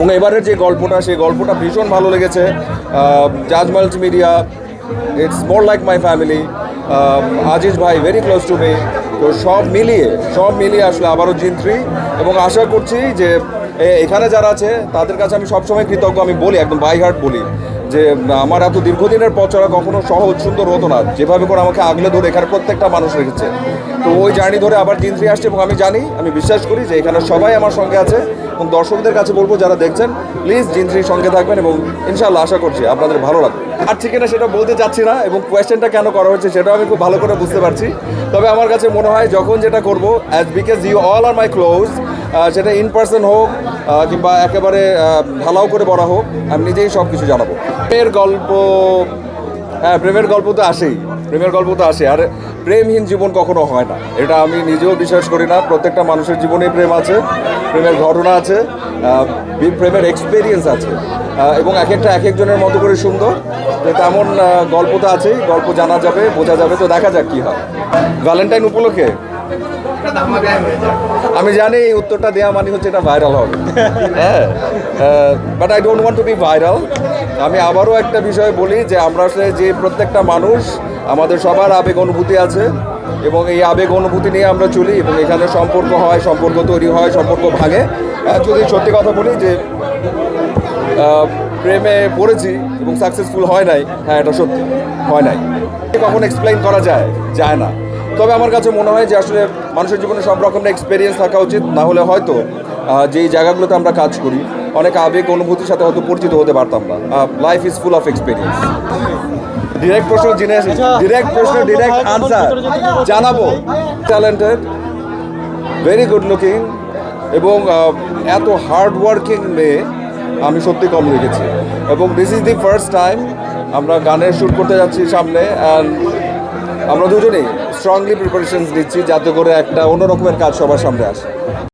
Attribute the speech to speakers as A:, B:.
A: এবং এবারের যে গল্পটা, সেই গল্পটা ভীষণ ভালো লেগেছে। জাজ multi media it's more like my family Aziz ভাই ভেরি ক্লোজ টু মি তো সব মিলিয়ে সব মিলিয়ে আসলে আবারও জিন থ্রি এবং আশা করছি যে এখানে যারা আছে, তাদের কাছে আমি সবসময় কৃতজ্ঞ। আমি বলি, একদম বাই হার্ট বলি, যে, আমার এত দীর্ঘদিনের পথ চলা কখনো সহজ, সুন্দর হতো না। যেভাবে করে আমাকে আগলে ধরে এখানে প্রত্যেকটা মানুষ রেখেছে। তো ওই জার্নি ধরে আবার থ্রি আসছে এবং আমি জানি, আমি বিশ্বাস করি যে এখানে সবাই আমার সঙ্গে আছে। এবং দর্শকদের কাছে বলব, যারা দেখছেন প্লিজ জিন থ্রির সঙ্গে থাকবেন এবং ইনশাল্লাহ আশা করছি আপনাদের ভালো লাগবে। আর ঠিক না সেটা বলতে চাচ্ছি না এবং কোয়েশ্চেনটা কেন করা হচ্ছে সেটাও আমি খুব ভালো করে বুঝতে পারছি। তবে আমার কাছে মনে হয় যখন যেটা করব as because you all are my close সেটা ইন পার্সন হোক কিংবা একেবারে ঢালাও করে বলা হোক, আমি নিজেই সব কিছু জানাব। প্রেমের গল্প হ্যাঁ প্রেমের গল্প তো আসেই, প্রেমের গল্প তো আসে। আর প্রেমহীন জীবন কখনো হয় না। এটা আমি নিজেও বিশ্বাস করি না। প্রত্যেকটা মানুষের জীবনে প্রেম আছে, প্রেমের ঘটনা আছে প্রেমের এক্সপিরিয়েন্স আছে। এবং এক একটা এক একজনের মতো করে সুন্দর। তেমন গল্প তো আছেই, গল্প জানা যাবে, বোঝা যাবে, তো দেখা যাক কী হয়। ভ্যালেন্টাইন উপলক্ষে? আমি জানি এই উত্তরটা দেওয়া মানে হচ্ছে এটা ভাইরাল হবে। হ্যাঁ but I don't want to be viral আমি আবারও একটা বিষয় বলি যে আমরা যে প্রত্যেকটা মানুষ আমাদের সবার আবেগ অনুভূতি আছে এবং এই আবেগ অনুভূতি নিয়ে আমরা চলি এবং এখানে সম্পর্ক হয়, সম্পর্ক তৈরি হয়, সম্পর্ক ভাঙে। যদি সত্যি কথা বলি যে প্রেমে পড়েছি এবং সাকসেসফুল হয় নাই হ্যাঁ এটা সত্যি, হয় নাই। কখন এক্সপ্লেইন করা যায়? যায় না। তবে আমার কাছে মনে হয় যে আসলে মানুষের জীবনে সব রকমের এক্সপিরিয়েন্স থাকা উচিত, না হলে হয়তো যেই জায়গাগুলোতে আমরা কাজ করি, অনেক আবেগ অনুভূতির সাথে হয়তো পরিচিত হতে পারতাম না। Life is full of experience direct প্রশ্ন জেনে ডিরেক্ট প্রশ্ন ডিরেক্ট আনসার জানাব। ট্যালেন্টেড ভেরি গুড লুকিং এবং এত হার্ড ওয়ার্কিং মেয়ে আমি সত্যি কম দেখেছি। এবং this is the first time আমরা গানের শ্যুট করতে যাচ্ছি সামনে অ্যান্ড আমরা দুজনেই স্ট্রংলি প্রিপারেশনস দিচ্ছি যাতে করে একটা অন্য রকমের কাজ সবার সামনে আসে।